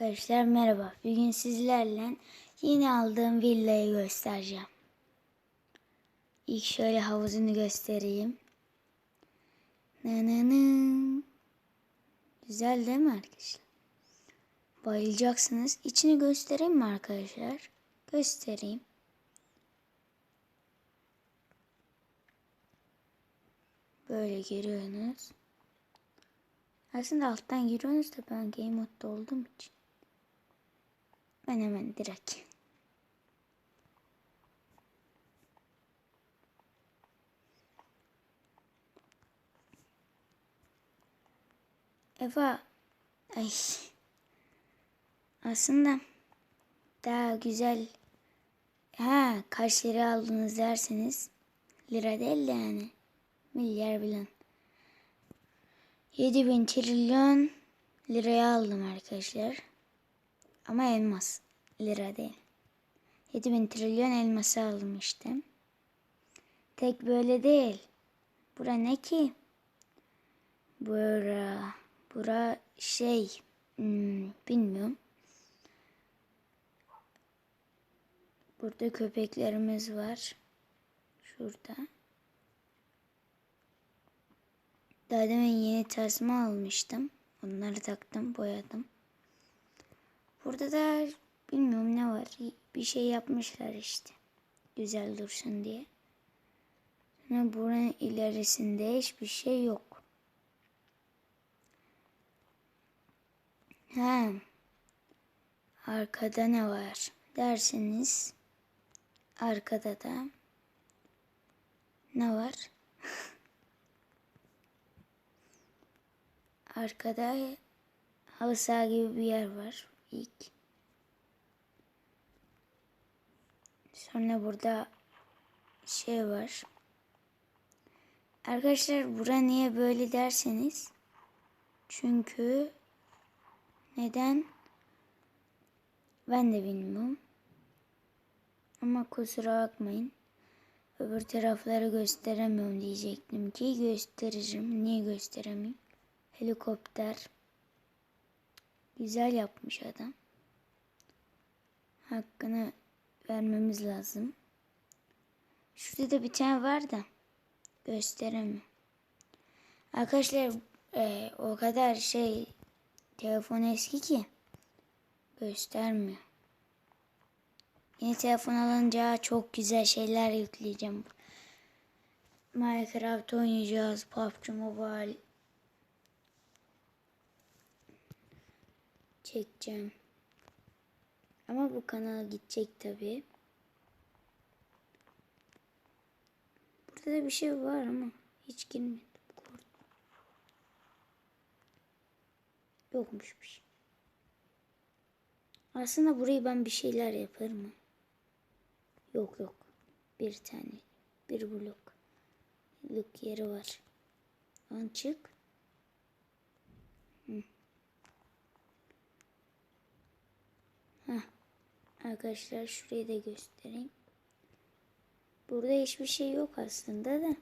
Arkadaşlar merhaba. Bugün sizlerle yeni aldığım villayı göstereceğim. İlk şöyle havuzunu göstereyim. Nananın. Güzel değil mi arkadaşlar? Bayılacaksınız. İçini göstereyim mi arkadaşlar? Göstereyim. Böyle giriyorsunuz. Aslında alttan giriyorsunuz da ben game modda olduğum için. Ben hemen direkt. Eva ay. Aslında daha güzel. Ha kaç lira aldınız derseniz lira değil de yani milyar bilen 7000 trilyon liraya aldım arkadaşlar ama elmas lira değil 7000 trilyon elması işte tek böyle değil bura ne ki bura bura şey hmm, bilmiyorum Burada köpeklerimiz var. Şurada. Daha demin yeni tasma almıştım. Onları taktım, boyadım. Burada da bilmiyorum ne var. Bir şey yapmışlar işte. Güzel dursun diye. Sonra buranın ilerisinde hiçbir şey yok. Ha. Arkada ne var derseniz arkada da ne var? Arkada halı saha gibi bir yer var ilk. Sonra burada şey var. Arkadaşlar bura niye böyle derseniz çünkü neden ben de bilmiyorum. Ama kusura bakmayın. Öbür tarafları gösteremiyorum diyecektim ki gösteririm. Niye gösteremeyim? Helikopter. Güzel yapmış adam. Hakkını vermemiz lazım. Şurada da bir tane var da gösteremiyorum. Arkadaşlar e, o kadar şey telefon eski ki göstermiyor. Yeni telefon alınca çok güzel şeyler yükleyeceğim. Minecraft oynayacağız. PUBG Mobile. Çekeceğim. Ama bu kanala gidecek tabi. Burada da bir şey var ama hiç girmedim. Yokmuş bir şey. Aslında burayı ben bir şeyler yaparım. Yok yok. Bir tane. Bir blok. Blok yeri var. An çık. Hı. Arkadaşlar şurayı da göstereyim. Burada hiçbir şey yok aslında da.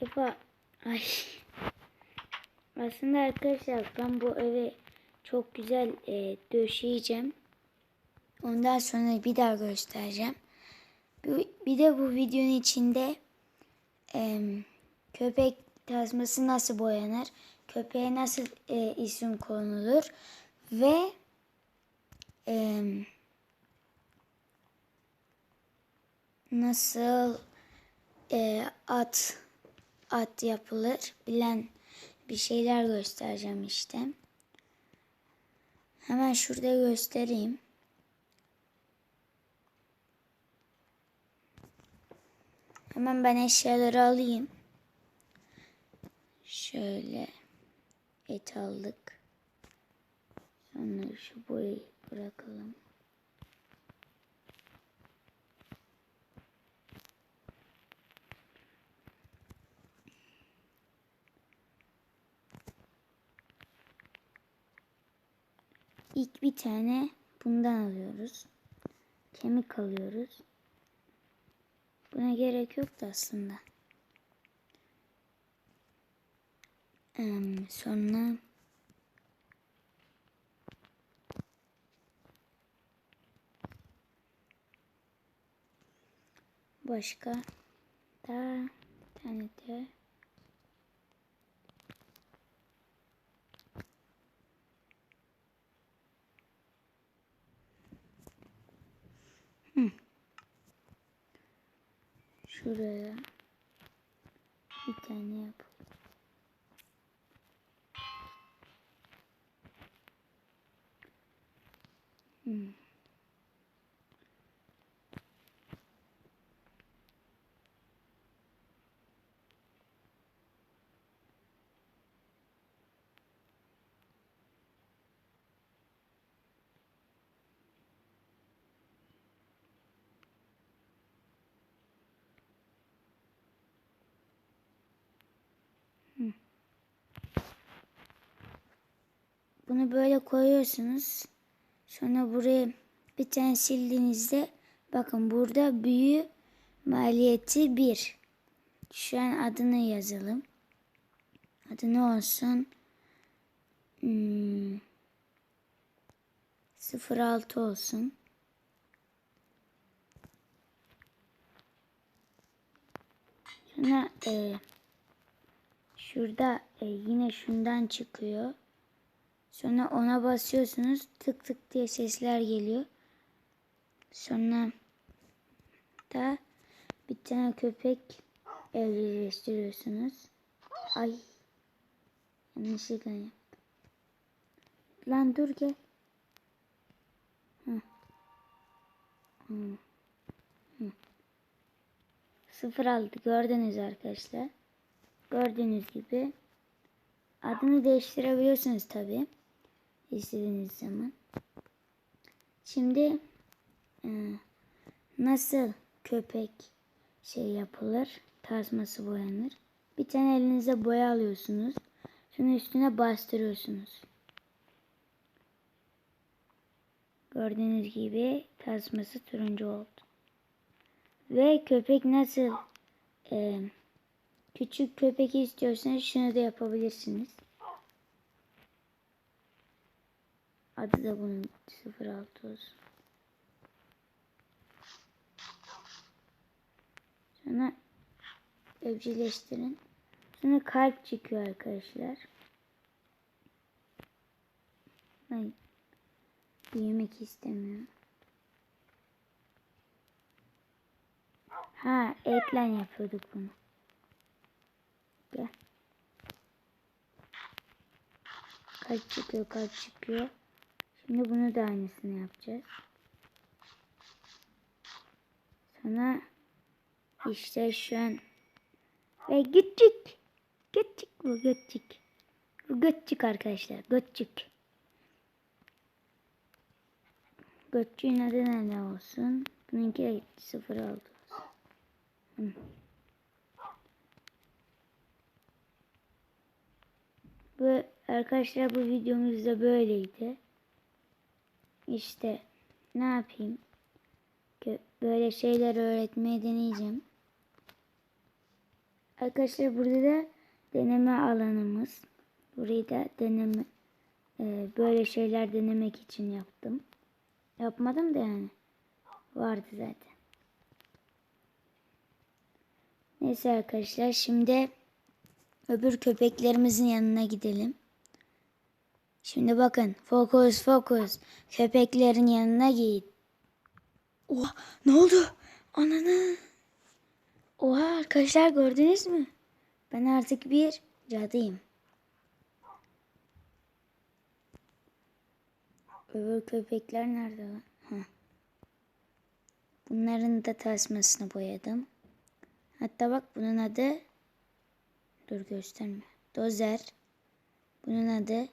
Eva ay aslında arkadaşlar ben bu evi çok güzel e, döşeyeceğim. Ondan sonra bir daha göstereceğim. Bir, bir de bu videonun içinde e, köpek tasması nasıl boyanır, köpeğe nasıl e, isim konulur ve e, nasıl e, at at yapılır bilen bir şeyler göstereceğim işte. Hemen şurada göstereyim. Hemen ben eşyaları alayım. Şöyle et aldık. Sonra şu boyu bırakalım. İlk bir tane bundan alıyoruz. Kemik alıyoruz. Buna gerek yoktu aslında. Em, sonra başka da tane de. Şuraya bir tane yap. Bunu böyle koyuyorsunuz. Sonra buraya bir tane sildiğinizde bakın burada büyü maliyeti 1. Şu an adını yazalım. Adı ne olsun? Hmm, 06 olsun. Sonra e, şurada e, yine şundan çıkıyor. Sonra ona basıyorsunuz. Tık tık diye sesler geliyor. Sonra da bir tane köpek evcilleştiriyorsunuz. Ay. Yanlışlıkla yaptım. Lan dur gel. Sıfır aldı gördünüz arkadaşlar. Gördüğünüz gibi adını değiştirebiliyorsunuz tabi istediğiniz zaman. Şimdi e, nasıl köpek şey yapılır? Tasması boyanır. Bir tane elinize boya alıyorsunuz. Şunu üstüne bastırıyorsunuz. Gördüğünüz gibi tasması turuncu oldu. Ve köpek nasıl e, küçük köpek istiyorsanız şunu da yapabilirsiniz. Adı da bunun 06 olsun. Sonra evcilleştirin. Sonra kalp çıkıyor arkadaşlar. Ben yemek istemiyorum. Ha etle yapıyorduk bunu. Gel. Kalp çıkıyor kalp çıkıyor. Şimdi bunu da aynısını yapacağız. Sonra işte şu an ve gittik. Gittik bu gittik. Bu götçük arkadaşlar. Götçük. Götçüğün adı ne olsun? Bununki de 06 olsun. Hı. Bu arkadaşlar bu videomuz da böyleydi. İşte ne yapayım? Böyle şeyler öğretmeye deneyeceğim. Arkadaşlar burada da deneme alanımız. Burayı da deneme e, böyle şeyler denemek için yaptım. Yapmadım da yani. Vardı zaten. Neyse arkadaşlar şimdi öbür köpeklerimizin yanına gidelim. Şimdi bakın fokus fokus köpeklerin yanına git. Oha ne oldu? Ananı. Oha arkadaşlar gördünüz mü? Ben artık bir cadıyım. Öbür köpekler nerede lan? Ha. Bunların da tasmasını boyadım. Hatta bak bunun adı dur gösterme. Dozer. Bunun adı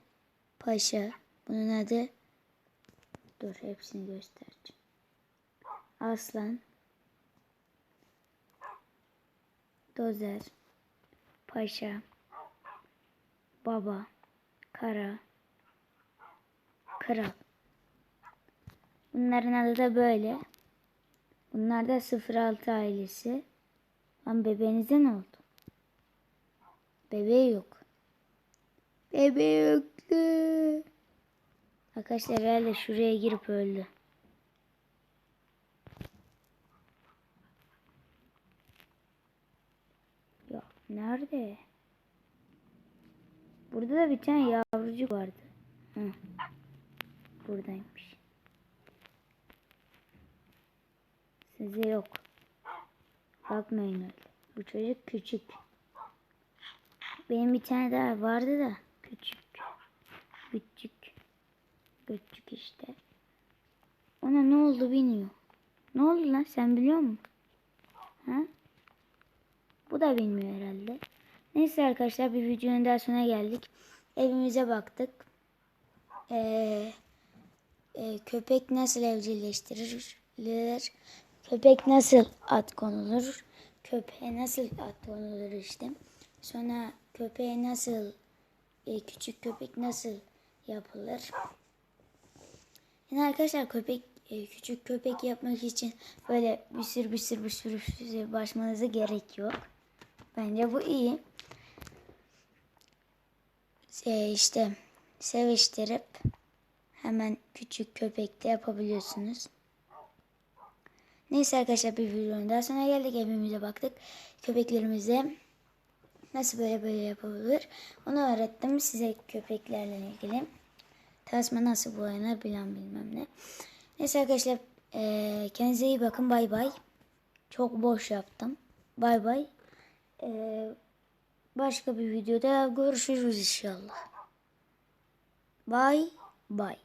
Paşa. Bunun adı dur hepsini göstereceğim. Aslan. Dozer. Paşa. Baba. Kara. Kral. Bunların adı da böyle. Bunlar da 06 ailesi. Lan bebeğinize ne oldu? Bebeği yok. Bebekli. Arkadaşlar herhalde şuraya girip öldü. Ya nerede? Burada da bir tane yavrucuk vardı. Hı. Buradaymış. Size yok. Bakmayın öyle. Bu çocuk küçük. Benim bir tane daha vardı da küçük. Küçük. Küçük işte. Ona ne oldu bilmiyor. Ne oldu lan sen biliyor musun? Ha? Bu da bilmiyor herhalde. Neyse arkadaşlar bir videonun daha sonuna geldik. Evimize baktık. Ee, e, köpek nasıl evcilleştirilir? Köpek nasıl at konulur? Köpeğe nasıl at konulur işte. Sonra köpeğe nasıl e, küçük köpek nasıl yapılır? Yani arkadaşlar köpek e, küçük köpek yapmak için böyle bir sürü bir sürü bir başmanıza gerek yok. Bence bu iyi. E, işte seviştirip hemen küçük köpekte yapabiliyorsunuz. Neyse arkadaşlar bir videonun daha sonra geldik. Evimize baktık. Köpeklerimize nasıl böyle böyle yapılır onu öğrettim size köpeklerle ilgili. Tasma nasıl boyanır bilen bilmem ne. Neyse arkadaşlar eee kendinize iyi bakın. Bay bay. Çok boş yaptım. Bay bay. Eee, başka bir videoda görüşürüz inşallah. Bay bay.